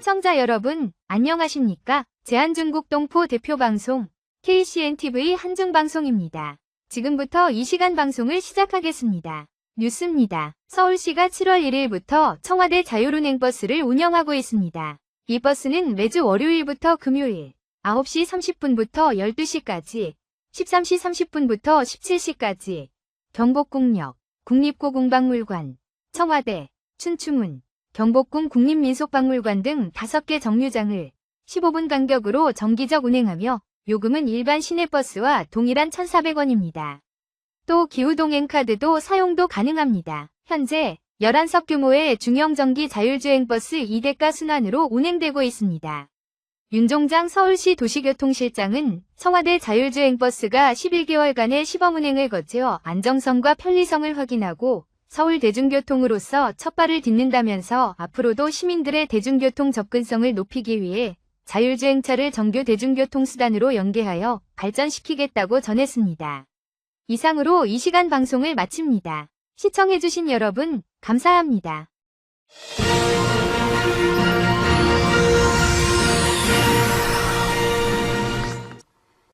시청자 여러분, 안녕하십니까? 제한중국 동포 대표 방송 KCNTV 한중방송입니다. 지금부터 이 시간 방송을 시작하겠습니다. 뉴스입니다. 서울시가 7월 1일부터 청와대 자율운행 버스를 운영하고 있습니다. 이 버스는 매주 월요일부터 금요일 9시 30분부터 12시까지, 13시 30분부터 17시까지 경복궁역, 국립고궁박물관, 청와대, 춘추문, 경복궁 국립민속박물관 등 5개 정류장을 15분 간격으로 정기적 운행하며 요금은 일반 시내버스와 동일한 1,400원입니다. 또 기후동행 카드도 사용도 가능합니다. 현재 11석 규모의 중형전기 자율주행버스 2대가 순환으로 운행되고 있습니다. 윤종장 서울시 도시교통실장은 청와대 자율주행버스가 11개월간의 시범운행을 거쳐 안정성과 편리성을 확인하고 서울 대중교통으로서 첫 발을 딛는다면서 앞으로도 시민들의 대중교통 접근성을 높이기 위해 자율주행차를 정규 대중교통수단으로 연계하여 발전시키겠다고 전했습니다. 이상으로 이 시간 방송을 마칩니다. 시청해주신 여러분, 감사합니다.